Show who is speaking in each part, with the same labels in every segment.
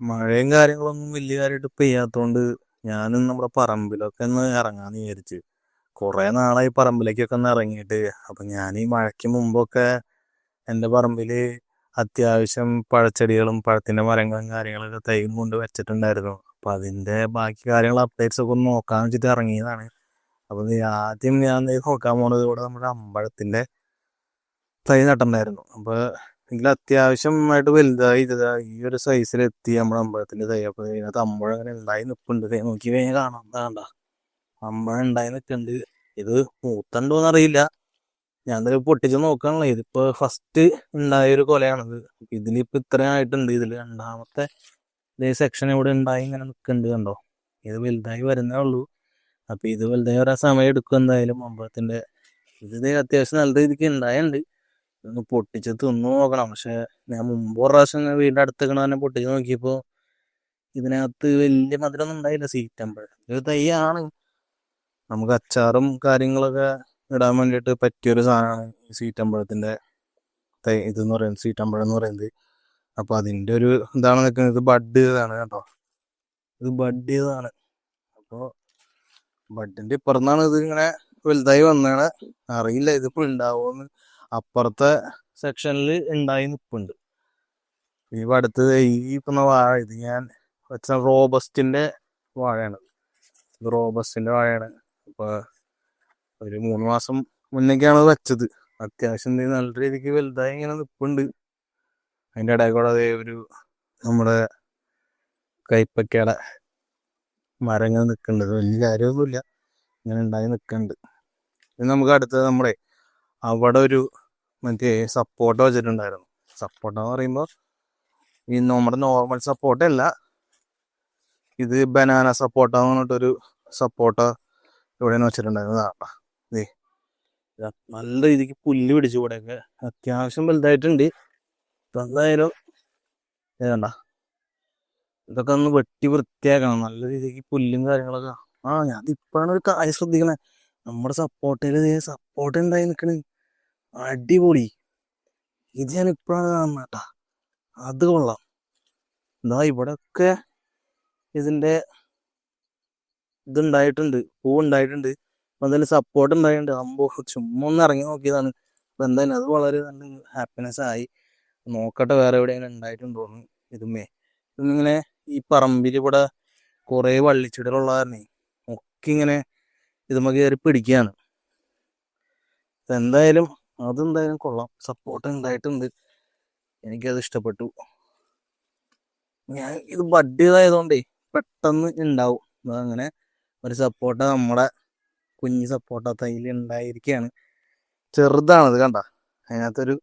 Speaker 1: മഴയും കാര്യങ്ങളൊന്നും വലിയ കാര്യമായിട്ട് പെയ്യാത്തോണ്ട് ഞാനും നമ്മുടെ പറമ്പിലൊക്കെ ഒന്ന് ഇറങ്ങാന്ന് വിചാരിച്ച്. കുറെ നാളായി പറമ്പിലേക്കൊക്കെ ഒന്ന് ഇറങ്ങിയിട്ട് അപ്പൊ ഞാൻ ഈ മഴയ്ക്ക് മുമ്പൊക്കെ എന്റെ പറമ്പിൽ അത്യാവശ്യം പഴച്ചെടികളും പഴത്തിന്റെ മരങ്ങളും കാര്യങ്ങളൊക്കെ തൈയും കൊണ്ട് വെച്ചിട്ടുണ്ടായിരുന്നു. അപ്പൊ അതിന്റെ ബാക്കി കാര്യങ്ങൾ അപ്ഡേറ്റ്സ് ഒക്കെ ഒന്ന് നോക്കാൻ വെച്ചിട്ട് ഇറങ്ങിയതാണ് അപ്പൊ ആദ്യം ഞാൻ നോക്കാൻ പോണത് ഇവിടെ നമ്മുടെ അമ്പഴത്തിന്റെ തൈ നട്ടുണ്ടായിരുന്നു അപ്പൊ ഇതിൽ അത്യാവശ്യമായിട്ട് വലുതായി ഈ ഒരു സൈസിൽ സൈസിലെത്തി നമ്മുടെ അമ്പലത്തിന്റെ തൈ അപ്പൊ ഇതിനകത്ത് അമ്പഴം അങ്ങനെ ഉണ്ടായി നിൽപ്പുണ്ട് നോക്കി കഴിഞ്ഞാൽ കാണാം. കാണണ്ട അമ്പഴം ഉണ്ടായി നിൽക്കുന്നുണ്ട് ഇത് മൂത്തണ്ടോന്ന് അറിയില്ല ഞാൻ ഇത് പൊട്ടിച്ച് നോക്കാനുള്ളത് ഇതിപ്പോ ഫസ്റ്റ് ഉണ്ടായ ഒരു കൊലയാണിത്. ഇതിലിപ്പോ ഇത്രയും ആയിട്ടുണ്ട്. ഇതിൽ രണ്ടാമത്തെ ഇതേ സെക്ഷൻ ഇവിടെ ഉണ്ടായി ഇങ്ങനെ നിൽക്കുന്നുണ്ട് കണ്ടോ? ഇത് വലുതായി വരുന്നേ ഉള്ളൂ. അപ്പൊ ഇത് വലുതായി വരാൻ സമയം എടുക്കും എന്തായാലും അമ്പഴത്തിന്റെ ഇത് അത്യാവശ്യം നല്ല രീതിക്ക് ഉണ്ടായുണ്ട് ഒന്ന് പൊട്ടിച്ച് തിന്നു നോക്കണം. പക്ഷെ ഞാൻ മുമ്പ് ഒരു പ്രാവശ്യം വീടിന്റെ അടുത്ത് അടുത്തേക്കണ തന്നെ പൊട്ടിച്ച് നോക്കിയപ്പോ ഇതിനകത്ത് വലിയ മധുരമൊന്നും ഉണ്ടായില്ല. സീറ്റമ്പഴം ഒരു തൈയാണ്. നമുക്ക് അച്ചാറും കാര്യങ്ങളൊക്കെ ഇടാൻ വേണ്ടിയിട്ട് പറ്റിയൊരു സാധനമാണ് ഈ സീറ്റമ്പഴത്തിന്റെ തൈ ഇതെന്ന് പറയുന്നത് സീറ്റമ്പഴം എന്ന് പറയുന്നത്. അപ്പൊ അതിന്റെ ഒരു ഇതാണ് നിൽക്കുന്നത്. ഇത് ബഡ് ചെയ്തതാണ് കേട്ടോ. ഇത് ബഡ് ചെയ്തതാണ് അപ്പോൾ ബഡിന്റെ ഇപ്പുറന്നാണ് ഇത് ഇങ്ങനെ വലുതായി വന്നാണ് അറിയില്ല. ഇതിപ്പോ ഉണ്ടാവുമെന്ന് അപ്പുറത്തെ സെക്ഷനിൽ ഉണ്ടായി നിൽപ്പുണ്ട് ഈ അടുത്ത് ഈ ഇപ്പം വാഴ ഇത് ഞാൻ വെച്ച റോബസ്റ്റിന്റെ വാഴയാണ്. ഇത് വാഴയാണ്. അപ്പൊ ഒരു മൂന്ന് മാസം മുന്നേക്കാണ് വെച്ചത്. അത്യാവശ്യം നല്ല രീതിക്ക് വലുതായി ഇങ്ങനെ നിൽപ്പുണ്ട് അതിന്റെ ഇടയിൽ കൂടെ അതേ ഒരു നമ്മുടെ കൈപ്പക്കയുടെ മരങ്ങൾ നിൽക്കുന്നുണ്ട് വലിയ കാര്യമൊന്നുമില്ല. ഇങ്ങനെ ഉണ്ടായി നിൽക്കുന്നുണ്ട് ഇനി നമുക്ക് അടുത്തത് നമ്മുടെ അവിടെ ഒരു മറ്റേ സപ്പോർട്ട വെച്ചിട്ടുണ്ടായിരുന്നു. സപ്പോർട്ട എന്ന് പറയുമ്പോൾ ഈ നമ്മുടെ നോർമൽ സപ്പോർട്ട അല്ല. ഇത് ബനാന സപ്പോർട്ട പറഞ്ഞിട്ടൊരു സപ്പോർട്ട ഇവിടെ വെച്ചിട്ടുണ്ടായിരുന്നു. ദേ. നല്ല രീതിക്ക് പുല്ല് പിടിച്ചു ഇവിടെയൊക്കെ. അത്യാവശ്യം വലുതായിട്ടുണ്ട്. എന്തായാലും ഏതാണ്ട ഇതൊക്കെ ഒന്ന് വെട്ടി വൃത്തിയാക്കണം. നല്ല രീതിക്ക് പുല്ലും കാര്യങ്ങളൊക്കെ. ആ ഞാൻ ഇപ്പോഴാണ് ഒരു കാര്യം ശ്രദ്ധിക്കണേ. നമ്മുടെ സപ്പോർട്ടയിൽ സപ്പോർട്ട് ഉണ്ടായി നിൽക്കണ് അടിപൊളി. ഇത് ഞാൻ ഇപ്പോഴാണ് കാണുന്നത് കേട്ടാ അത് കൊള്ളാം. എന്താ ഇവിടെയൊക്കെ ഇതിന്റെ ഇതുണ്ടായിട്ടുണ്ട്. പൂ ഉണ്ടായിട്ടുണ്ട് എന്തായാലും സപ്പോർട്ട് ഉണ്ടായിട്ടുണ്ട്. അമ്പോ ചുമ്മാ ഒന്ന് ഇറങ്ങി നോക്കിയതാണ്. അപ്പൊ എന്തായാലും അത് വളരെ നല്ല ഹാപ്പിനെസ് ആയി. നോക്കട്ടെ വേറെ എവിടെയെങ്കിലും ഉണ്ടായിട്ടുണ്ടോന്ന് ഇതുമേ. ഇതിങ്ങനെ ഈ പറമ്പിൽ ഇവിടെ കുറേ വള്ളിച്ചെടികളുള്ള ഒക്കെ ഇങ്ങനെ ഇതുമ്മ കയറി പിടിക്കുകയാണ്. എന്തായാലും അതെന്തായാലും കൊള്ളാം. സപ്പോർട്ട് ഉണ്ടായിട്ടുണ്ട് എനിക്കത് ഇഷ്ടപ്പെട്ടു. ഞാൻ ഇത് ബഡ് പെട്ടെന്ന് ഉണ്ടാവും അതങ്ങനെ ഒരു സപ്പോർട്ട നമ്മുടെ കുഞ്ഞ് സപ്പോർട്ട തൈയിൽ ഉണ്ടായിരിക്കുകയാണ് ചെറുതാണത് കണ്ട. അതിനകത്തൊരു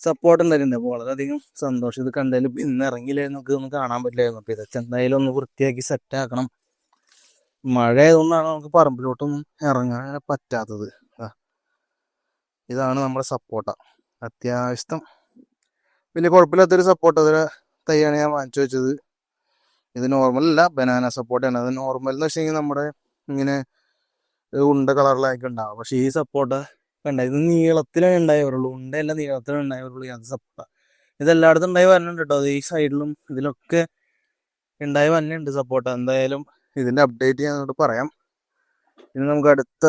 Speaker 1: സപ്പോർട്ട് ഉണ്ടായിരുന്നു അപ്പോൾ വളരെയധികം സന്തോഷം. ഇത് കണ്ടാലും ഇന്ന് ഇറങ്ങിയില്ലായിരുന്നു നമുക്ക് ഒന്നും കാണാൻ പറ്റില്ലായിരുന്നു. അപ്പൊ ഇതൊക്കെ എന്തായാലും ഒന്ന് വൃത്തിയാക്കി സെറ്റാക്കണം മഴ ആയതുകൊണ്ടാണ് നമുക്ക് പറമ്പിലോട്ടൊന്നും ഇറങ്ങാൻ പറ്റാത്തത്. ഇതാണ് നമ്മുടെ സപ്പോർട്ട അത്യാവശ്യം വലിയ കുഴപ്പമില്ലാത്തൊരു സപ്പോർട്ട അതൊരു തൈയാണ് ഞാൻ വാങ്ങിച്ചു വെച്ചത്. ഇത് നോർമൽ അല്ല ബനാന സപ്പോർട്ടാണ് അത് നോർമൽ എന്ന് വെച്ച് കഴിഞ്ഞാൽ നമ്മുടെ ഇങ്ങനെ ഉണ്ട കളറിലായിരിക്കും ഉണ്ടാവും. പക്ഷെ ഈ സപ്പോർട്ട കണ്ട ഇത് നീളത്തിലേ ഉണ്ടായി വരുള്ളൂ ഉണ്ടയല്ല നീളത്തിലേ ഉണ്ടായി വരുള്ളൂ അത് സപ്പോർട്ട ഇതെല്ലായിടത്തും ഉണ്ടായി വരണുണ്ട് കേട്ടോ അത് ഈ സൈഡിലും ഇതിലൊക്കെ ഉണ്ടായി വന്നിട്ടുണ്ട് സപ്പോർട്ട എന്തായാലും ഇതിന്റെ അപ്ഡേറ്റ് ഞാൻ പറയാം. ഇനി നമുക്ക് അടുത്ത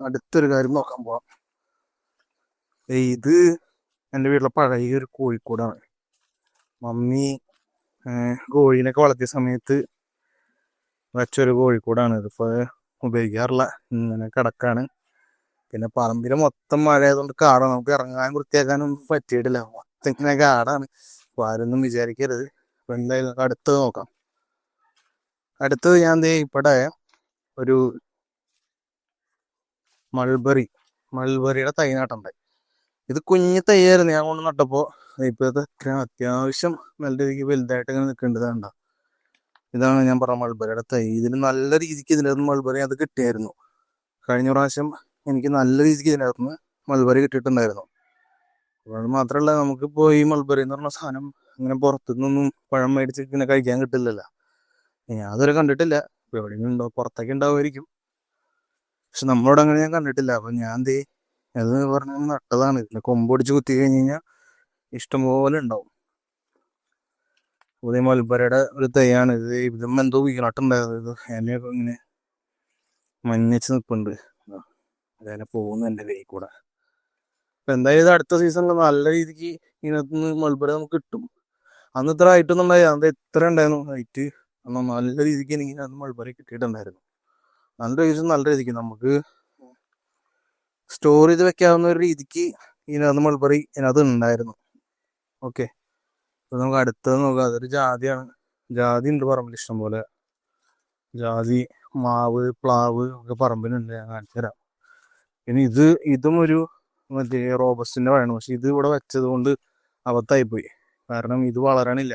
Speaker 1: അടുത്തൊരു കാര്യം നോക്കാൻ പോവാം. ഇത് എന്റെ വീട്ടിലെ പഴയ ഒരു കോഴിക്കോടാണ്. മമ്മി കോഴീനൊക്കെ വളർത്തിയ സമയത്ത് വെച്ചൊരു കോഴിക്കോടാണ്. ഇതിപ്പോ ഉപയോഗിക്കാറില്ല. ഇങ്ങനെ കിടക്കാണ്. പിന്നെ പറമ്പിൽ മൊത്തം മഴ ആയതുകൊണ്ട് കാടാണ് നമുക്ക് ഇറങ്ങാനും വൃത്തിയാക്കാനും പറ്റിയിട്ടില്ല. മൊത്തം ഇങ്ങനെ കാടാണ്. അപ്പൊ ആരൊന്നും വിചാരിക്കരുത്. ഇപ്പൊ എന്തായാലും നമുക്ക് അടുത്തത് നോക്കാം. അടുത്തത് ഞാൻ ഇവിടെ ഒരു മൾബറി മൾബറിയുടെ തൈ നട്ടുണ്ടായി ഇത് കുഞ്ഞു തൈയായിരുന്നു ഞാൻ കൊണ്ട് നട്ടപ്പോ ഇപ്പൊ ഇത് അത്ര- അത്യാവശ്യം നല്ല രീതിക്ക് വലുതായിട്ട് ഇങ്ങനെ നിൽക്കേണ്ടത് കണ്ട? ഇതാണ് ഞാൻ പറഞ്ഞ മൾബറിയുടെ തൈ. ഇതിന് നല്ല രീതിക്ക് ഇതിനകത്ത് മൾബറി അത് കിട്ടിയായിരുന്നു. കഴിഞ്ഞ പ്രാവശ്യം എനിക്ക് നല്ല രീതിക്ക് ഇതിനകത്ത് മൾബറി കിട്ടിയിട്ടുണ്ടായിരുന്നു. അത് മാത്രമല്ല നമുക്കിപ്പോ ഈ മൾബറി എന്ന് പറഞ്ഞ സാധനം അങ്ങനെ പുറത്തുനിന്നൊന്നും പഴം മേടിച്ച് ഇങ്ങനെ കഴിക്കാൻ കിട്ടില്ലല്ലോ. ഞാൻ അതുവരെ കണ്ടിട്ടില്ല. എവിടെയെങ്കിലും ഉണ്ടോ? പുറത്തൊക്കെ ഉണ്ടാവുമായിരിക്കും. പക്ഷെ നമ്മളോട് അങ്ങനെ ഞാൻ കണ്ടിട്ടില്ല. അപ്പൊ ഞാൻ ദേ അത് പറഞ്ഞാൽ നട്ടതാണ്. ഇതിന്റെ കൊമ്പൊടിച്ച് കുത്തി കഴിഞ്ഞ് കഴിഞ്ഞാൽ ഇഷ്ടംപോലെ ഉണ്ടാവും. പുതിയ മൽബരയുടെ ഒരു തൈയാണ്. ഇത് ഇതും എന്തോ വീണട്ടുണ്ടായത്. ഇത് എന്നെയൊക്കെ ഇങ്ങനെ മഞ്ഞച്ച് നിൽപ്പുണ്ട് അതന്നെ പോകുന്നു എന്റെ കൈ കൂടെ. അപ്പൊ എന്തായാലും ഇത് അടുത്ത സീസണിൽ നല്ല രീതിക്ക് ഇതിനകത്ത് നിന്ന് മൾബറി നമുക്ക് കിട്ടും. അന്ന് ഇത്ര ഹൈറ്റ് ഒന്നും ഉണ്ടായി അത് എത്ര ഉണ്ടായിരുന്നു? ഹൈറ്റ് അന്ന് നല്ല രീതിക്ക് എനിക്ക് അന്ന് മൾബറി കിട്ടിയിട്ടുണ്ടായിരുന്നു. നല്ല രീതിക്ക് നല്ല രീതിക്ക് നമുക്ക് സ്റ്റോർ ചെയ്ത് വെക്കാവുന്ന ഒരു രീതിക്ക് ഇതിനകത്ത് മൾബറി ഇതിനകത്ത് ഉണ്ടായിരുന്നു. ഓക്കെ അപ്പൊ നമുക്ക് അടുത്തത് നോക്കാം. അതൊരു ജാതിയാണ്. ജാതി ഉണ്ട് പറമ്പിൽ ഇഷ്ടംപോലെ. ജാതി മാവ് പ്ലാവ് ഒക്കെ പറമ്പിലുണ്ട്. ഞാൻ കാണിച്ചു തരാം. പിന്നെ ഇത് ഇതും ഒരു മറ്റേ റോബസ്റ്റിന്റെ പഴമാണ് പക്ഷെ ഇത് ഇവിടെ വെച്ചത് കൊണ്ട് അബദ്ധമായിപ്പോയി. കാരണം ഇത് വളരണില്ല.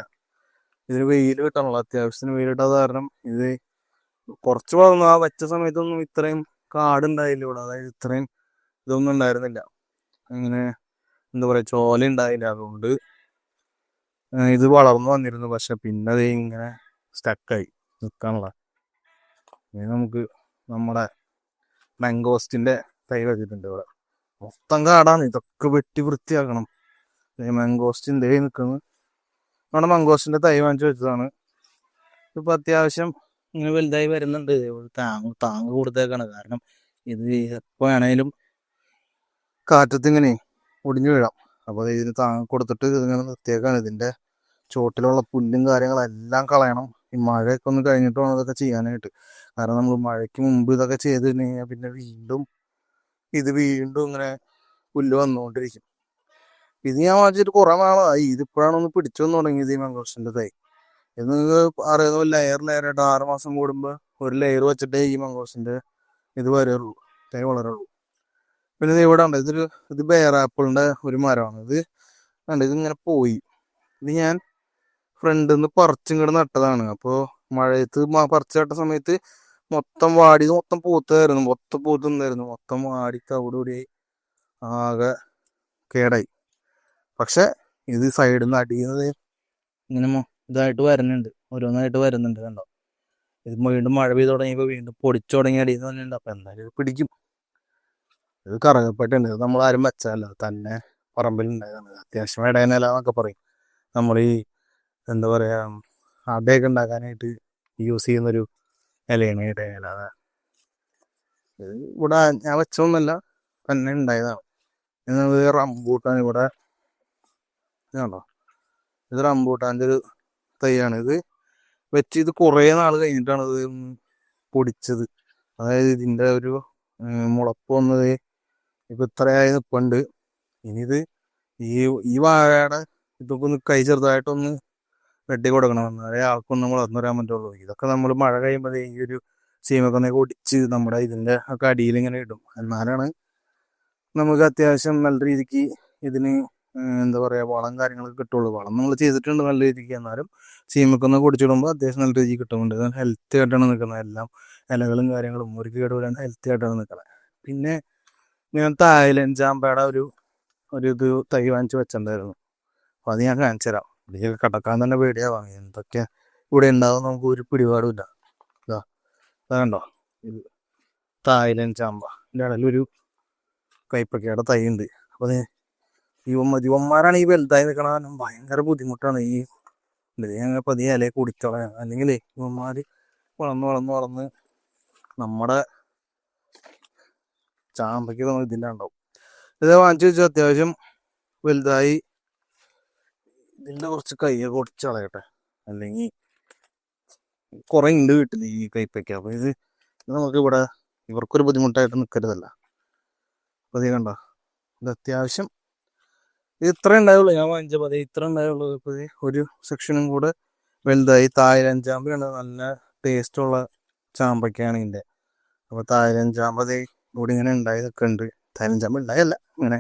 Speaker 1: ഇതിന് വെയിൽ കിട്ടാനുള്ള അത്യാവശ്യത്തിന് വെയിൽ കിട്ടാത്ത കാരണം ഇത് കുറച്ച് വളർന്നു. ആ വെച്ച സമയത്തൊന്നും ഇത്രയും കാടുണ്ടായില്ല ഇവിടെ. അതായത് ഇത്രയും ഇതൊന്നും ഉണ്ടായിരുന്നില്ല. അങ്ങനെ എന്താ പറയാ ചോല ഉണ്ടായില്ല അതുകൊണ്ട്. ഇത് വളർന്നു വന്നിരുന്നു. പക്ഷെ പിന്നെ അത് ഇങ്ങനെ സ്റ്റക്കായി നിൽക്കാനുള്ള നമുക്ക് നമ്മുടെ മാംഗോസ്റ്റിന്റെ തൈ വെച്ചിട്ടുണ്ട് ഇവിടെ. മൊത്തം കാടാണ്. ഇതൊക്കെ വെട്ടി വൃത്തിയാക്കണം. മാംഗോസ്റ്റിന്റെ നിൽക്കുന്നത് നമ്മുടെ മംഗോസ്റ്റിന്റെ തൈ വാങ്ങിച്ചു വെച്ചതാണ്. ഇപ്പൊ അത്യാവശ്യം ഇങ്ങനെ വലുതായി വരുന്നുണ്ട്. താങ്ങ് താങ്ങ് താങ് കൊടുത്തേക്കാണ് കാരണം ഇത് എപ്പോ വേണേലും കാറ്റത്ത് ഇങ്ങനെ ഒടിഞ്ഞു വീഴാം. അപ്പോൾ ഇതിന് താങ്ങ കൊടുത്തിട്ട് ഇതിങ്ങനെ നിർത്തിയേക്കാണ്. ഇതിന്റെ ചോട്ടിലുള്ള പുല്ലും കാര്യങ്ങളെല്ലാം കളയണം. ഈ മഴയൊക്കെ ഒന്ന് കഴിഞ്ഞിട്ട് വേണം ഇതൊക്കെ ചെയ്യാനായിട്ട്. കാരണം നമ്മൾ മഴയ്ക്ക് മുമ്പ് ഇതൊക്കെ ചെയ്ത് കഴിഞ്ഞാൽ പിന്നെ വീണ്ടും ഇത് വീണ്ടും ഇങ്ങനെ പുല്ല് വന്നുകൊണ്ടിരിക്കും ഇത് ഞാൻ വാങ്ങിച്ചിട്ട് കുറെ നാളായി. ഇതിപ്പോഴാണ് ഒന്ന് പിടിച്ചു വന്ന് തുടങ്ങിയത് ഈ മംഗോസിന്റെ തൈ. ഇത് നിങ്ങൾക്ക് അറിയാവുന്ന ലെയർ ആയിട്ട് ആറ് മാസം കൂടുമ്പോൾ ഒരു ലെയർ വെച്ചിട്ടേ ഈ മംഗോസിന്റെ ഇത് വരുള്ളൂ തൈ വളരുള്ളൂ പിന്നെ ഇത് ഇവിടെ ഉണ്ട് ഇതൊരു ഇത് ബെയർ ഒരു മരമാണ്. ഇത് കണ്ട് ഇതിങ്ങനെ പോയി. ഇത് ഞാൻ ഫ്രണ്ടിൽ നിന്ന് പറിച്ചിങ്ങോട്ട് നട്ടതാണ്. അപ്പോൾ മഴയത്ത് പറിച്ചു നട്ട സമയത്ത് മൊത്തം വാടി മൊത്തം പൂത്തായിരുന്നു. മൊത്തം പൂത്ത് നിന്നായിരുന്നു. മൊത്തം വാടി തവിടുകൂടിയായി ആകെ കേടായി. പക്ഷെ ഇത് സൈഡിൽ നിന്ന് അടിയുന്നത് ഇങ്ങനെ ഇതായിട്ട് വരുന്നുണ്ട്. ഓരോന്നായിട്ട് വരുന്നുണ്ട് കണ്ടോ. ഇത് വീണ്ടും മഴ പെയ്ത് തുടങ്ങിയപ്പോൾ വീണ്ടും പൊടിച്ചു തുടങ്ങി അടിയെന്ന് പറഞ്ഞിട്ടുണ്ട് അപ്പം എന്തായാലും പിടിക്കും. ഇത് കറങ്ങപ്പെട്ടുണ്ട് ഇത് നമ്മൾ ആരും വെച്ചതല്ല തന്നെ പറമ്പിൽ ഉണ്ടായതാണ് അത്യാവശ്യം ഇടയനില എന്നൊക്കെ പറയും. നമ്മൾ ഈ എന്താ പറയുക അടയൊക്കെ ഉണ്ടാക്കാനായിട്ട് യൂസ് ചെയ്യുന്നൊരു ഇലയാണ് ഇടയനില. അതാ. ഇവിടെ ഞാൻ വെച്ചൊന്നുമല്ല തന്നെ ഉണ്ടായതാണ്. ഇത് റംബൂട്ടാൻ ഇവിടെ ഇതാണോ ഇത് റംബൂട്ടാന്റെ ഒരു തൈയാണ്. ഇത് വെച്ച് ഇത് കുറേ നാൾ കഴിഞ്ഞിട്ടാണ് ഇത് പൊടിച്ചത്. അതായത് ഇതിന്റെ ഒരു മുളപ്പ് വന്നത് ഇപ്പൊ ഇത്രയായി നിൽപ്പുണ്ട് ഇനിയിത് ഈ ഈ വാഴയുടെ ഇതൊക്കെ ഒന്ന് കൈ ചെറുതായിട്ടൊന്ന് വെട്ടി കൊടുക്കണം. എന്നാലേ ആൾക്കൊന്നും വളർന്നു വരാൻ പറ്റുള്ളൂ. ഇതൊക്കെ നമ്മൾ മഴ കഴിയുമ്പോൾ ഈ ഒരു സീമൊക്കെ ഒന്ന് ഒടിച്ച് നമ്മുടെ ഇതിന്റെ ഒക്കെ അടിയിൽ ഇങ്ങനെ ഇടും. എന്നാലാണ് നമുക്ക് അത്യാവശ്യം നല്ല രീതിക്ക് ഇതിന് എന്താ പറയുക വളം കാര്യങ്ങളൊക്കെ കിട്ടുള്ളൂ. വളം നമ്മൾ ചെയ്തിട്ടുണ്ട് നല്ല രീതിക്ക്. എന്നാലും സീമൊക്കെ ഒന്ന് കുടിച്ചിടുമ്പോൾ അത്യാവശ്യം നല്ല രീതിക്ക് കിട്ടുന്നുണ്ട്. ഹെൽത്തി ആയിട്ടാണ് നിൽക്കുന്നത്. എല്ലാം ഇലകളും കാര്യങ്ങളും ഒരു കേടുപോലെയാണ് ഹെൽത്തി ആയിട്ടാണ് നിൽക്കുന്നത്. പിന്നെ ഞാൻ തായ്ലൻഡ് ജാമ്പയുടെ ഒരു ഒരു ഇത് തൈ വാങ്ങിച്ച് വെച്ചിട്ടുണ്ടായിരുന്നു. അപ്പൊ അത് ഞാൻ കാണിച്ചു തരാം. ഇതിലേക്ക് കടക്കാൻ തന്നെ പേടിയാവാം എന്തൊക്കെ ഇവിടെ ഉണ്ടാവും നമുക്ക് ഒരു പിടിപാടുമില്ല. ഇതാ കണ്ടോ? ഇത് തായ്ലൻഡ് ചാമ്പ. ഇതിന്റെ ഇടയിൽ ഒരു കൈപ്പക്കയുടെ തൈ ഉണ്ട്. അപ്പൊ അത് യുവ യുവന്മാരാണ് ഈ വലുതായി നിൽക്കണ ഭയങ്കര ബുദ്ധിമുട്ടാണ് ഈ ഇതിനെ പതിയെ ഇലയെ കുടിച്ചോളാം. അല്ലെങ്കിൽ യുവന്മാര് വളർന്ന് വളർന്ന് വളർന്ന് നമ്മുടെ ചാമ്പയ്ക്ക് നമ്മൾ ഇതിന്റെ ഉണ്ടാവും. ഇത് വാങ്ങിച്ചു വെച്ചാൽ അത്യാവശ്യം വലുതായി ഇതിന്റെ കുറച്ച് കൈയൊക്കെ ഒടിച്ച് കളയട്ടെ അല്ലെങ്കിൽ കുറെ ഉണ്ട് വീട്ടിൽ ഈ കൈപ്പയ്ക്ക. അപ്പൊ ഇത് നമുക്ക് ഇവിടെ ഇവർക്കൊരു ബുദ്ധിമുട്ടായിട്ട് നിൽക്കരുതല്ല. പതി കണ്ടോ? ഇത് അത്യാവശ്യം ഇത് ഇത്ര ഉണ്ടായുള്ളൂ. ഞാൻ വാങ്ങിച്ച പതി ഇത്ര ഉണ്ടായുള്ളൂ. പതി ഒരു സെക്ഷനും കൂടെ വലുതായി. തായ്ലൻ ചാമ്പയാണ് നല്ല ടേസ്റ്റുള്ള ചാമ്പയ്ക്കാണ് ഇതിന്റെ. അപ്പൊ തായ്ലൻ ചാമ്പ ഇവിടെ ഇങ്ങനെ ഉണ്ടായി നിൽക്കുന്നുണ്ട് തായ്ലൻഡ് ചാമ്പ ഉണ്ടായല്ല ഇങ്ങനെ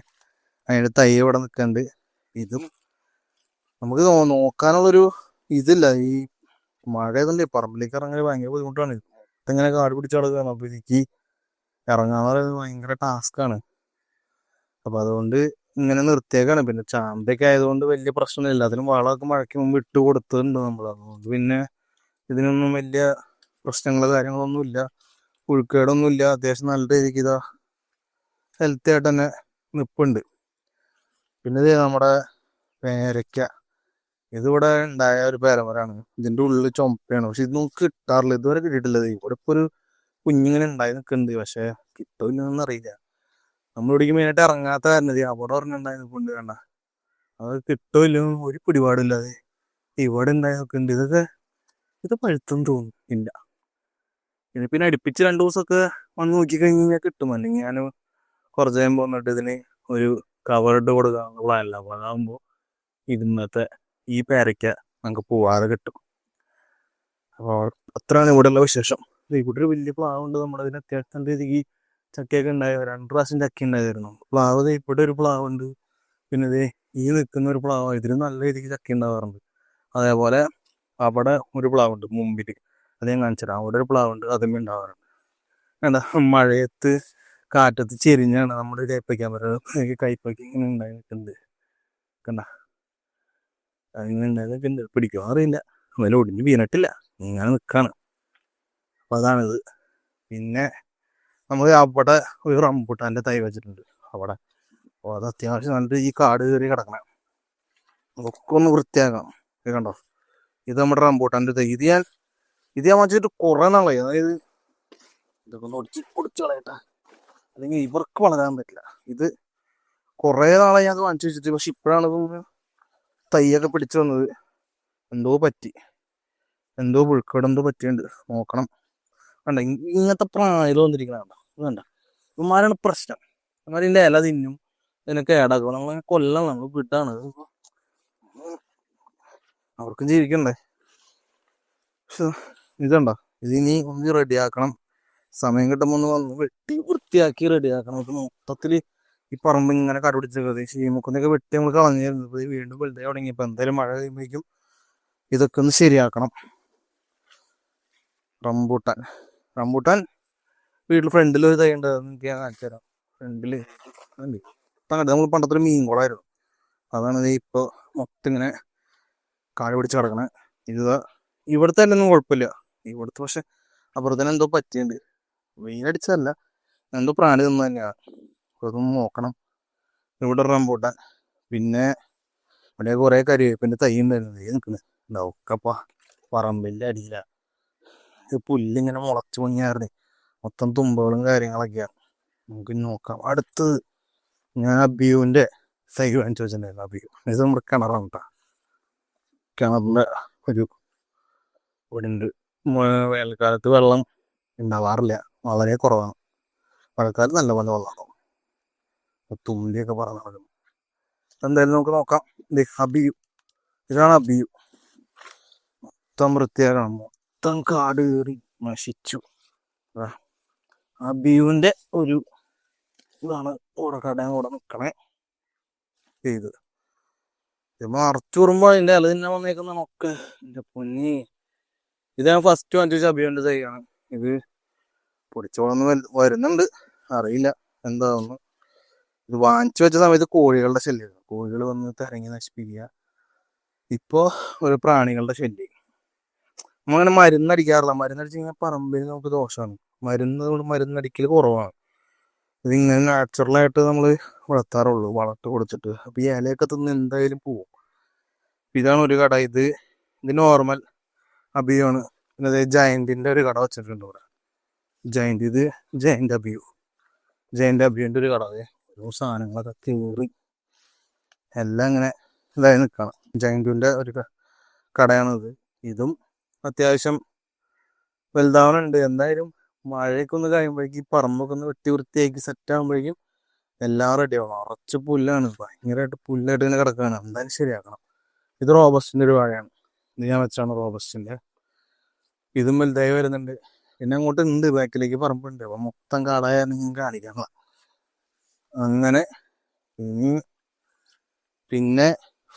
Speaker 1: അതിന്റെ തൈ ഇവിടെ നിൽക്കുന്നുണ്ട് ഇതും നമുക്ക് നോക്കാനുള്ളൊരു ഇതില്ല. ഈ മഴ ഇതുണ്ട് പറമ്പിലേക്ക് ഇറങ്ങാൻ ഭയങ്കര ബുദ്ധിമുട്ടാണ്. ഇങ്ങനെ കാട് പിടിച്ച് കിടക്കുകയാണ് അപ്പൊ എനിക്ക് ഇറങ്ങാന്ന് പറയുന്നത് ഭയങ്കര ടാസ്ക്കാണ് അപ്പൊ അതുകൊണ്ട് ഇങ്ങനെ നിർത്തിയേക്കാണ്. പിന്നെ ചാമ്പയൊക്കെ ആയതുകൊണ്ട് വലിയ പ്രശ്നമില്ല അതിനും വളമൊക്കെ മഴയ്ക്ക് മുമ്പ് ഇട്ട് കൊടുത്തിട്ടുണ്ട് നമ്മൾ അതുകൊണ്ട് പിന്നെ ഇതിനൊന്നും വലിയ പ്രശ്നങ്ങളോ കാര്യങ്ങളൊന്നും ഇല്ല പുഴുക്കേടൊന്നും ഇല്ല അത്യാവശ്യം നല്ല രീതിക്ക് ഇതാ ഹെൽത്തി ആയിട്ട് തന്നെ നിപ്പുണ്ട്. പിന്നെ ഇത് നമ്മുടെ പേരയ്ക്ക. ഇതിവിടെ ഉണ്ടായ ഒരു പേരമരാണ്. ഇതിന്റെ ഉള്ളിൽ ചുമപ്പയാണ്. പക്ഷെ ഇതൊന്നും കിട്ടാറില്ല. ഇതുവരെ കിട്ടിയിട്ടില്ല ഇവിടെ ഇപ്പൊ ഒരു കുഞ്ഞിങ്ങനെ ഉണ്ടായി നിൽക്കുന്നുണ്ട് പക്ഷെ കിട്ടില്ലെന്ന് അറിയില്ല. നമ്മളിവിടേക്ക് മെയിനായിട്ട് ഇറങ്ങാത്ത കാരണത്. അവിടെ ഉറങ്ങുണ്ടായി നിൽക്കുന്നുണ്ട് വേണ്ട അത് കിട്ടില്ല ഒരു പിടിപാടില്ലാതെ ഇവിടെ ഉണ്ടായി നിൽക്കുന്നുണ്ട് ഇതൊക്കെ ഇത് പഴുത്തെന്ന് തോന്നുന്നു. ഇല്ല. ഇനി പിന്നെ അടുപ്പിച്ച് രണ്ടു ദിവസമൊക്കെ വന്ന് നോക്കി കഴിഞ്ഞാൽ കിട്ടും. അല്ലെങ്കിൽ ഞാൻ കുറച്ച് കഴിയുമ്പോൾ വന്നിട്ട് ഇതിന് ഒരു കവർ ഇട്ട് കൊടുക്കാനുള്ള പ്ലാനില്ല അപ്പോൾ അതാകുമ്പോൾ ഇന്നത്തെ ഈ പേരയ്ക്ക നമുക്ക് പോവാതെ കിട്ടും. അപ്പോൾ അത്രയാണ് ഇവിടെയുള്ള വിശേഷം. ദേ ഇവിടെ ഒരു വലിയ പ്ലാവ് ഉണ്ട്. നമ്മുടെ ഇതിന് അത്യാവശ്യം രീതിക്ക് ചക്കയൊക്കെ ഉണ്ടായി. രണ്ട് പ്രാവശ്യം ചക്ക ഉണ്ടായിരുന്നു. പ്ലാവ് ഇവിടെ ഒരു പ്ലാവ് ഉണ്ട്. പിന്നെ ഇത് ഈ നിൽക്കുന്ന ഒരു പ്ലാവ് ഇതിന് നല്ല രീതിക്ക് ചക്ക ഉണ്ടാവാറുണ്ട്. അതേപോലെ അവിടെ ഒരു പ്ലാവ് ഉണ്ട് മുമ്പിൽ അത് ഞാൻ കാണിച്ചു തരാം. അവിടെ ഒരു പ്ലാവ് ഉണ്ട്. അതും ഉണ്ടാവാറുണ്ട്. എന്താ മഴയത്ത് കാറ്റത്ത് ചെരിഞ്ഞാണ് നമ്മുടെ കൈപ്പയ്ക്കാൻ പറയുന്നത് കൈപ്പൊക്കെ ഇങ്ങനെ ഉണ്ടായി നിൽക്കുന്നത്. കണ്ട? അങ്ങനെ ഉണ്ടായി നിൽക്കുന്നുണ്ട്. പിടിക്കുമോ അറിയില്ല. അതിൽ ഒടിഞ്ഞ് വീണിട്ടില്ല. ഇങ്ങനെ നിൽക്കാണ് അപ്പം അതാണിത്. പിന്നെ നമ്മൾ അവിടെ ഒരു റംബൂട്ടാന്റെ തൈ വെച്ചിട്ടുണ്ട്. അവിടെ. അപ്പോൾ അത് അത്യാവശ്യം നല്ല ഈ കാട് കയറി കിടക്കണം. ഒക്കെ ഒന്ന് വൃത്തിയാക്കണം. കണ്ടോ? ഇത് നമ്മുടെ റംബൂട്ടാന്റെ തൈ. ഇത് ഞാൻ ഇത് ഞാൻ വെച്ചിട്ട് കുറേ നാളായി. അതായത് ഇതൊക്കെ ഒന്ന് ഒടിച്ച് കളയട്ടെ. അല്ലെങ്കിൽ ഇവർക്ക് വളരാൻ പറ്റില്ല. ഇത് കുറേ നാളായി ഞാൻ വാങ്ങിച്ചു വെച്ചിട്ട്. പക്ഷെ ഇപ്പോഴാണ് ഇതൊന്ന് തൈയൊക്കെ പിടിച്ചു വന്നത്. എന്തോ പറ്റി. എന്തോ പുഴുക്കോട് എന്തോ പറ്റിയുണ്ട് നോക്കണം. വേണ്ട ഇങ്ങനത്തെ പ്രായം വന്നിരിക്കണ വേണ്ട ഇവന്മാരാണ് പ്രശ്നം. ഇവന്മാരിന്റെ ഇല തിന്നും. ഇതിനെ കേടാക്കും നമ്മൾ കൊല്ലണം. നമ്മൾ വിട്ടാണ് അവർക്കും ജീവിക്കണ്ടേ? പക്ഷെ ഇതുണ്ടോ? ഇതിനി ഒന്ന് റെഡിയാക്കണം സമയം കിട്ടുമ്പോൾ ഒന്ന് വന്ന് വെട്ടി വൃത്തിയാക്കി റെഡിയാക്കണം നമുക്ക് മൊത്തത്തിൽ ഈ പറമ്പ് ഇങ്ങനെ കടുപിടിച്ചത് ശീമുക്കുന്നൊക്കെ വെട്ടി നമ്മൾ കളഞ്ഞിരുന്നു ഇപ്പൊ ഇത് വീണ്ടും വലുതായി തുടങ്ങിയപ്പോൾ എന്തായാലും മഴ കഴിയുമ്പോഴേക്കും ഇതൊക്കെ ഒന്ന് ശരിയാക്കണം. റംബൂട്ടാൻ. റംബൂട്ടാൻ വീട്ടിൽ ഫ്രണ്ടിൽ ഒരു തൈ ഉണ്ട്. എനിക്ക് ഞാൻ കാണിച്ചു തരാം. ഫ്രണ്ടിൽ നമ്മൾ പണ്ടത്തെ ഒരു മീൻ കുളമായിരുന്നു അതാണ് ഇത് ഇപ്പോൾ മൊത്തം ഇങ്ങനെ കാട് പിടിച്ച് കിടക്കണേ. ഇത് ഇവിടുത്തെ തന്നെ ഒന്നും കുഴപ്പമില്ല. ഇവിടുത്തെ പക്ഷെ അപ്പുറത്തന്നെ എന്തോ പറ്റിയുണ്ട്. വെയിലടിച്ചതല്ല എന്തോ പ്രാണി തിന്നു തന്നെയാണ് അപ്പോൾ നോക്കണം. ഇവിടെ റംബൂട്ടാൻ പിന്നെ ഇവിടെ കുറേ കരിവേപ്പിന്റെ തൈ ഉണ്ടായിരുന്നു തൈ നിൽക്കുന്നത് ഉണ്ടാവും പറമ്പിന്റെ അടിയിലാണ് പുല്ലിങ്ങനെ മുളച്ചു പൊങ്ങിയായിരുന്നു. മൊത്തം തുമ്പകളും കാര്യങ്ങളൊക്കെയാണ് നമുക്ക് നോക്കാം. അടുത്തത് ഞാൻ അബിയുവിന്റെ തൈ വാങ്ങിച്ചു വെച്ചിട്ടുണ്ടായിരുന്നു. അബിയു. ഇത് നമ്മുടെ കിണറാണ് കേട്ടോ കിണറിന്റെ ഒരു ഇവിടെ ഉണ്ട് വേനൽക്കാലത്ത് വെള്ളം ഉണ്ടാവാറില്ല വളരെ കുറവാണ്. മഴക്കാലത്ത് നല്ല പോലെ വെള്ളം ഉണ്ടാവും തുമ്പിയൊക്കെ നടക്കും എന്തായാലും നമുക്ക് നോക്കാം. അബിയു. ഇതാണ് അബിയു. മൊത്തം വൃത്തിയാക്കണം. മൊത്തം കാട് കയറി നശിച്ചു. അബിയുവിന്റെ ഒരു ഇതാണ് ഇവിടെ കടയും കൂടെ നിൽക്കണേ ചെയ്തത് ചുമ്മാ മറച്ചു വരുമ്പോ അതിന്റെ അല തന്നെ വന്നേക്കുന്നതൊക്കെ. എന്റെ പൊന്നി. ഇത് ഞാൻ ഫസ്റ്റ് വാങ്ങിച്ച അബിയുവിന്റെ തൈയാണ് ഇത് പൊടിച്ചോളന്ന് വരുന്നുണ്ട്. അറിയില്ല. എന്താന്ന് ഇത് വാങ്ങിച്ചു വെച്ച സമയത്ത് കോഴികളുടെ ശല്യം. കോഴികൾ വന്ന് തിരങ്ങി നശിപ്പിക്കുക. ഇപ്പോ ഒരു പ്രാണികളുടെ ശല്യം. നമ്മളങ്ങനെ മരുന്നടിക്കാറില്ല. മരുന്നടിച്ച് കഴിഞ്ഞാൽ പറമ്പിൽ നമുക്ക് ദോഷമാണ്. മരുന്ന് മരുന്നടിക്കൽ കുറവാണ്. ഇതിങ്ങനെ നാച്ചുറലായിട്ട് നമ്മൾ വളർത്താറുള്ളൂ. വളർത്തു കൊടുത്തിട്ട്. അപ്പൊ ഈ ഇലയൊക്കെ തിന്ന് എന്തായാലും പോവും. ഇതാണ് ഒരു കട. ഇത് ഇത് നോർമൽ അഭിയാണ് പിന്നെ ജയന്റിന്റെ ഒരു കട വെച്ചിട്ടുണ്ട് ഇവിടെ. ജയന്റ് ഇത് ജയന്റ് അബിയു. ജയന്റ് അഭിയുടെ ഒരു കട. ഓരോ സാധനങ്ങളൊക്കെ കീറി. എല്ലാം ഇങ്ങനെ ഇതായി നിൽക്കണം. ജയന്റിന്റെ ഒരു കടയാണിത്. ഇതും അത്യാവശ്യം വലുതാവണുണ്ട്. എന്തായാലും മഴയൊക്കെ ഒന്ന് കഴിയുമ്പോഴേക്കും പറമ്പൊക്കെ ഒന്ന് വെട്ടി വൃത്തിയാക്കി സെറ്റ് ആകുമ്പോഴേക്കും എല്ലാം റെഡി ആവണം. പുല്ലാണ്. ഭയങ്കരമായിട്ട് പുല്ലായിട്ട് ഇങ്ങനെ കിടക്കുകയാണ് എന്തായാലും ശരിയാക്കണം. ഇത് റോബസ്റ്റിന്റെ ഒരു വാഴയാണ്. ഇത് ഞാൻ വെച്ചാണ് റോബസ്റ്റിന്റെ. ഇതും വലുതായി വരുന്നുണ്ട്. പിന്നെ അങ്ങോട്ട് ഉണ്ട് ബാക്കിലേക്ക് പറമ്പുണ്ട്. അപ്പൊ മൊത്തം കാടായ കാണിക്കാനുള്ള അങ്ങനെ പിന്നെ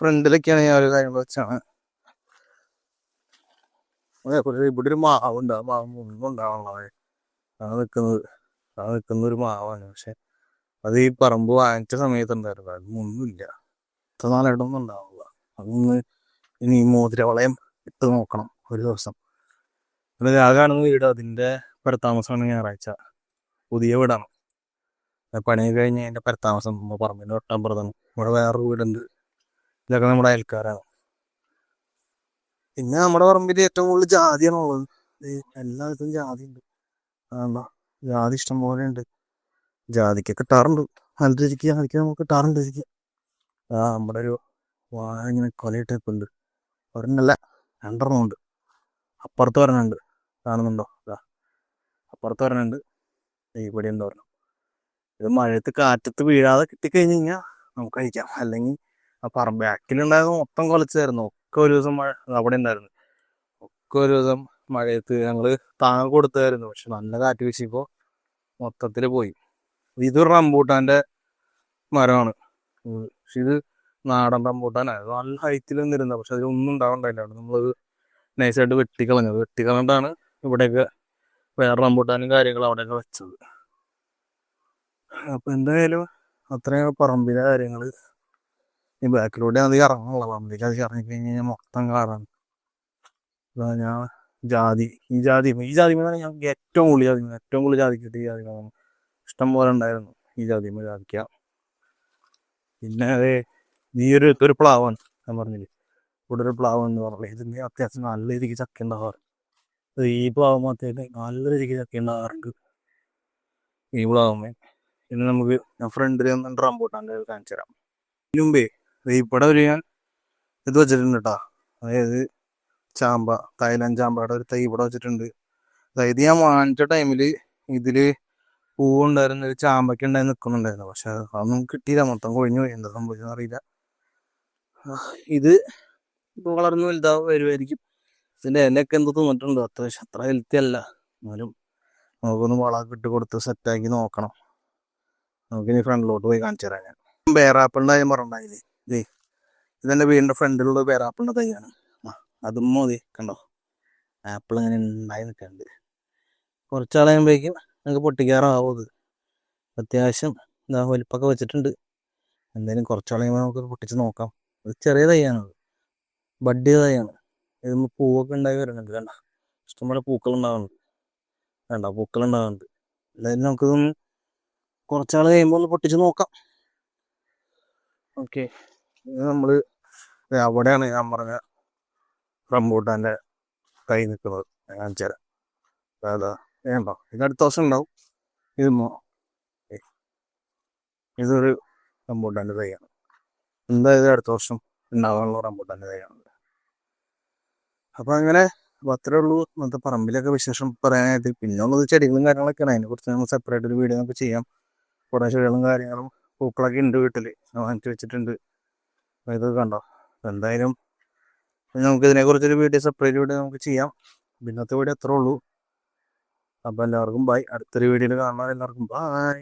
Speaker 1: ഫ്രണ്ടിലൊക്കെയാണ് ഞാൻ ഒരു കാര്യം വെച്ചാണ്. ഇവിടെ ഒരു മാവുണ്ട് ആ മാവ് ഒന്നും ഉണ്ടാവണേ ആ നിൽക്കുന്നത് ആ നിൽക്കുന്ന ഒരു മാവാണ്. പക്ഷെ അത് ഈ പറമ്പ് വാങ്ങിച്ച സമയത്ത് ഉണ്ടായിരുന്നു. അതൊന്നുമില്ല ഇത്ര നാളായിട്ടൊന്നും ഉണ്ടാവില്ല അതൊന്ന് ഇനി മോതിരവളയം ഇട്ട് നോക്കണം ഒരു ദിവസം. പിന്നെ ആ കാണുന്ന വീട് അതിന്റെ പരത്താമസമാണ് ഞായറാഴ്ച. പുതിയ വീടാണ്. പണി കഴിഞ്ഞ് അതിന്റെ പരത്താമസം പറമ്പിന്റെ തൊട്ടപ്പുറത്താണ് ഇവിടെ വേറൊരു വീടുണ്ട്. ഇതൊക്കെ നമ്മുടെ അയൽക്കാരാണ്. പിന്നെ നമ്മുടെ പറമ്പിൽ ഏറ്റവും കൂടുതൽ ജാതിയാണ് ഉള്ളത്. ദേ എല്ലായിടത്തും ജാതി ഉണ്ട് അതാ ജാതി ഇഷ്ടം പോലെ ഉണ്ട്. ജാതിക്ക് കിട്ടാറുണ്ട്. നല്ല രീതിക്ക് ജാതിക്ക് നമുക്ക് കിട്ടാറുണ്ട്. ആ നമ്മുടെ ഒരു വാഴ ഇങ്ങനെ കൊലയിട്ട് നിൽപ്പുണ്ട് ഒരെണ്ണല്ല രണ്ടെണ്ണം ഉണ്ട് അപ്പുറത്ത് ഒരെണ്ണമുണ്ട്. കാണുന്നുണ്ടോ? ഇതാ അപ്പുറത്ത് ദേ ഇവിടെ ഉണ്ട് ഒരെണ്ണം. ഇത് മഴയത്ത് കാറ്റത്ത് വീഴാതെ കിട്ടിക്കഴിഞ്ഞ് കഴിഞ്ഞാൽ നമുക്ക് കഴിക്കാം. അല്ലെങ്കിൽ ആ പറമ്പ് ബാക്കിലുണ്ടായത് മൊത്തം കൊലച്ചായിരുന്നു. ഒക്കെ ഒരു ദിവസം മഴ അവിടെ ഉണ്ടായിരുന്നു. ഒക്കെ ഒരു ദിവസം മഴയത്ത് ഞങ്ങൾ താങ്ങ കൊടുത്തായിരുന്നു. പക്ഷെ നല്ല കാറ്റ് വീശിയപ്പോൾ മൊത്തത്തിൽ പോയി. ഇതൊരു റംബൂട്ടാന്റെ മരമാണ്. പക്ഷെ ഇത് നാടൻ റംബൂട്ടാനാണ് നല്ല ഹൈറ്റിൽ നിന്നിരുന്നത് പക്ഷെ അതിലൊന്നും ഉണ്ടാവണ്ടായില്ല. അവിടെ നമ്മളത് നൈസായിട്ട് വെട്ടിക്കളഞ്ഞത് വെട്ടിക്കളഞ്ഞിട്ടാണ് ഇവിടെയൊക്കെ വേറെ റംബൂട്ടാനും കാര്യങ്ങളും അവിടെയൊക്കെ വെച്ചത്. അപ്പം എന്തായാലും അത്രയും പറമ്പിലെ കാര്യങ്ങൾ ഈ ബാക്കിലൂടെ അധികം ഇറങ്ങുള്ള പറമ്പിലേക്ക് അധികം ഇറങ്ങിക്കഴിഞ്ഞ് മൊത്തം കാറാണ് ഞാൻ ജാതി. ഈ ജാതി ഈ ജാതി മരമാണ് ഞങ്ങൾക്ക് ഏറ്റവും കൂടുതൽ ജാതി. ഏറ്റവും കൂടുതൽ ജാതി കിട്ടിയ ജാതി മരമാണ്. ഇഷ്ടം പോലെ ഉണ്ടായിരുന്നു. ഈ ജാതി ജാതിക്ക. പിന്നെ അതെ ഈ ഒരു ഒരു പ്ലാവാണ് ഞാൻ പറഞ്ഞില്ലേ. ഇവിടെ ഒരു പ്ലാവ് എന്ന് പറഞ്ഞില്ലേ നീ അത്യാവശ്യം നല്ല രീതിക്ക് ചക്ക ഉണ്ടാവാറ് ഈ പ്ലാവ് മാത്രമേ നല്ല രീതിക്ക് ചക്ക ഉണ്ടാകാറുണ്ട് ഈ പ്ലാവുമ്മേ പിന്നെ നമുക്ക് ഞാൻ ഫ്രണ്ടിൽ ഒന്ന് റംബൂട്ടാന്റെ കാണിച്ചു തരാം. ഇതിന് മുമ്പേ ഇവിടെ ഒരു ഞാൻ ഇത് വെച്ചിട്ടുണ്ട് കേട്ടോ അതായത് ചാമ്പ തായ്ലാൻഡ് ചാമ്പയുടെ ഒരു തൈ ഇവിടെ വെച്ചിട്ടുണ്ട്. അതായത് ഞാൻ വാങ്ങിച്ച ടൈമിൽ ഇതിൽ പൂവുണ്ടായിരുന്ന ഒരു ചാമ്പയ്ക്ക് ഉണ്ടായി നിൽക്കുന്നുണ്ടായിരുന്നു പക്ഷെ അതൊന്നും കിട്ടിയില്ല. മൊത്തം കൊഴിഞ്ഞു പോയി. എന്താ സംഭവിച്ചതെന്ന് അറിയില്ല. ഇത് ഇപ്പോൾ വളർന്നു വലുതാ വരുമായിരിക്കും ഇതിന്റെ ഇലയൊക്കെ എന്തോ തിന്നിട്ടുണ്ട്? അത്യാവശ്യം അത്ര ഹെൽത്തി അല്ല. എന്നാലും നമുക്കൊന്ന് വളമൊക്കെ ഇട്ട് കൊടുത്ത് സെറ്റാക്കി നോക്കണം. നമുക്കിനി ഫ്രണ്ടിലോട്ട് പോയി കാണിച്ചു തരാം ഞാൻ. ബേറാപ്പിളിന്റെ കാര്യം പറഞ്ഞിട്ടുണ്ടായില്ലേ? ഇതേ ഇതെന്റെ വീടിന്റെ ഫ്രണ്ടിലുള്ള ബേറാപ്പിളിന്റെ തൈയാണ്. ആ അതും മതി കണ്ടോ? ആപ്പിൾ ഇങ്ങനെ ഉണ്ടായി നിൽക്കുന്നുണ്ട്. കുറച്ചാളയുമ്പോഴേക്കും നമുക്ക് പൊട്ടിക്കാറാവും അത്. അത്യാവശ്യം എന്താ വലിപ്പൊക്കെ വെച്ചിട്ടുണ്ട്. എന്തായാലും കുറച്ചാളയുമ്പോൾ നമുക്ക് പൊട്ടിച്ച് നോക്കാം. ഇത് ചെറിയ തൈയാണ് ബഡ് ചെയ്ത തൈയാണ്. ഇത് പൂവൊക്കെ ഉണ്ടായി വരുന്നുണ്ട് കണ്ട? ഇഷ്ടംപോലെ പൂക്കൾ ഉണ്ടാവുന്നുണ്ട് വേണ്ട പൂക്കൾ ഉണ്ടാവുന്നുണ്ട് എന്തായാലും നമുക്കിതൊന്ന് കുറച്ചാൾ കഴിയുമ്പോൾ ഒന്ന് പൊട്ടിച്ച് നോക്കാം. ഓക്കെ. നമ്മൾ അവിടെയാണ് ഞാൻ പറഞ്ഞ റംബൂട്ടാന്റെ കൈ നിൽക്കുന്നത് കാണിച്ചു തരാം. അതാ. വേണ്ട ഇത് അടുത്ത ദിവസം ഉണ്ടാവും ഇത്. ഇതൊരു റംബൂട്ടാന്റെ തൈയാണ്. എന്തായാലും അടുത്ത വർഷം ഉണ്ടാകാനുള്ള റംബൂട്ടാൻ തൈയാണ് അപ്പം അങ്ങനെ അത്രേ ഉള്ളൂ ഇന്നത്തെ പറമ്പിലൊക്കെ വിശേഷം പറയാനായിട്ട്. പിന്നെ ഉള്ളത് ചെടികളും കാര്യങ്ങളൊക്കെയാണ്. അതിനെക്കുറിച്ച് നമ്മൾ സെപ്പറേറ്റ് ഒരു വീഡിയോ നമുക്ക് ചെയ്യാം. കുറേ ചെടികളും കാര്യങ്ങളും പൂക്കളൊക്കെ ഉണ്ട് വീട്ടിൽ വാങ്ങിച്ചു വെച്ചിട്ടുണ്ട്. ഇതൊക്കെ കണ്ടോ? എന്തായാലും നമുക്ക് ഇതിനെക്കുറിച്ചൊരു വീഡിയോ സെപ്പറേറ്റ് വീഡിയോ നമുക്ക് ചെയ്യാം. ഇന്നത്തെ വീഡിയോ അത്രേ ഉള്ളൂ. അപ്പോൾ എല്ലാവർക്കും ബൈ അടുത്തൊരു വീഡിയോയിൽ കാണാൻ എല്ലാവർക്കും ബൈ